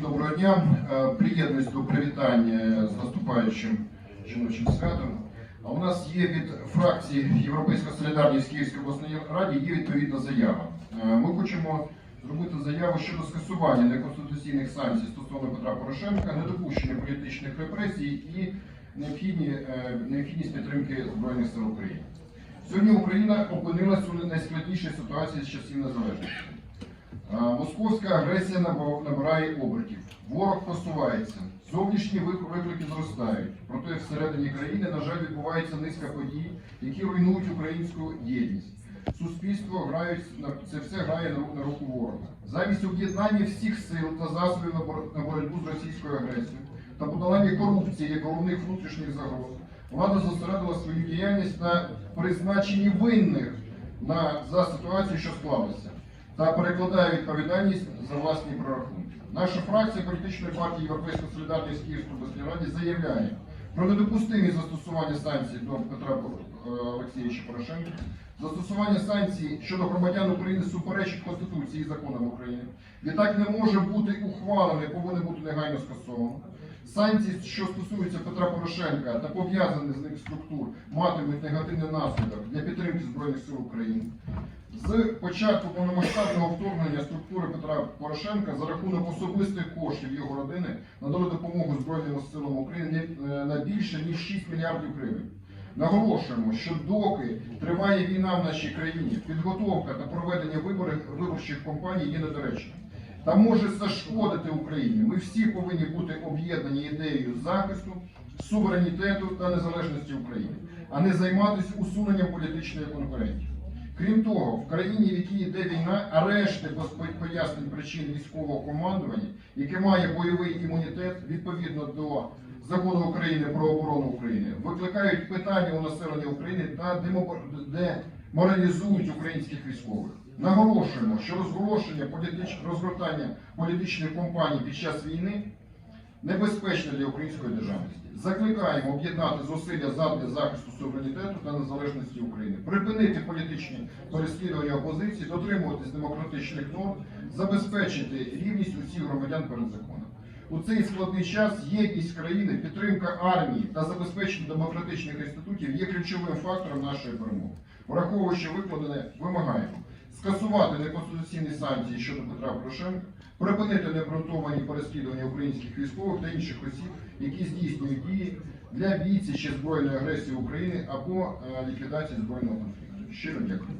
Всім доброго дня. Е, Приєднуюсь до привітання з наступаючим жіночим святом. А у нас є від фракції Європейська Солідарність Київської обласної раді є відповідна заява. Е, Ми хочемо зробити заяву щодо скасування неконституційних санкцій стосовно Петра Порошенка, недопущення політичних репресій і е, необхідність підтримки Збройних сил України. Сьогодні Україна опинилась у найскладнішій ситуації з часів незалежності. А, Московська агресія набирає обертів. Ворог посувається. Зовнішні виклики зростають. Проте всередині країни, на жаль, відбувається низка подій, які руйнують українську єдність. Суспільство грають це все грає на на руку ворога. Замість об'єднання всіх сил та засобів на боротьбу з російською агресією та подолання корупції як головних внутрішніх загроз, влада зосередила свою діяльність на призначенні винних на за ситуацію, що склалася та перекладає відповідальність за власні прорахунки. Наша фракція політичної партії Європейська Солідарність Київської обласній раді заявляє про недопустимість застосування санкцій до Петра е, Олексійовича Порошенка, застосування санкцій щодо громадян України суперечить Конституції і законам України. Відтак не може бути ухвалений, повинен бути негайно скасовано. Санкції, що стосуються Петра Порошенка та пов'язаних з ним структур, матимуть негативний наслідок для підтримки Збройних сил України. З початку повномасштабного вторгнення структури Петра Порошенка за рахунок особистих коштів його родини надали допомогу Збройним силам України е, на більше ніж 6 мільярдів гривень. Наголошуємо, що доки триває війна в нашій країні, підготовка та проведення виборів виборчих кампаній є недоречним та може зашкодити Україні. Ми всі повинні бути об'єднані ідеєю захисту, суверенітету та незалежності України, а не займатися усуненням політичної конкуренції. Крім того, в країні, в якій йде війна, арешти без пояснень причин військового командування, яке має бойовий імунітет відповідно до закону України про оборону України, викликають питання у населення України та демо- деморалізують українських військових. Наголошуємо, що розголошення розгортання політичних компаній під час війни небезпечне для української державності. Закликаємо об'єднати зусилля задля захисту суверенітету та незалежності України, припинити політичні переслідування опозиції, дотримуватись демократичних норм, забезпечити рівність усіх громадян перед законом. У цей складний час єдність країни, підтримка армії та забезпечення демократичних інститутів є ключовим фактором нашої перемоги. Враховуючи викладене, вимагаємо скасувати неконституційні санкції щодо Петра Порошенка, припинити необґрунтовані переслідування українських військових та інших осіб, які здійснюють дії для відсічі збройної агресії України або е, ліквідації збройного конфлікту. Щиро дякую.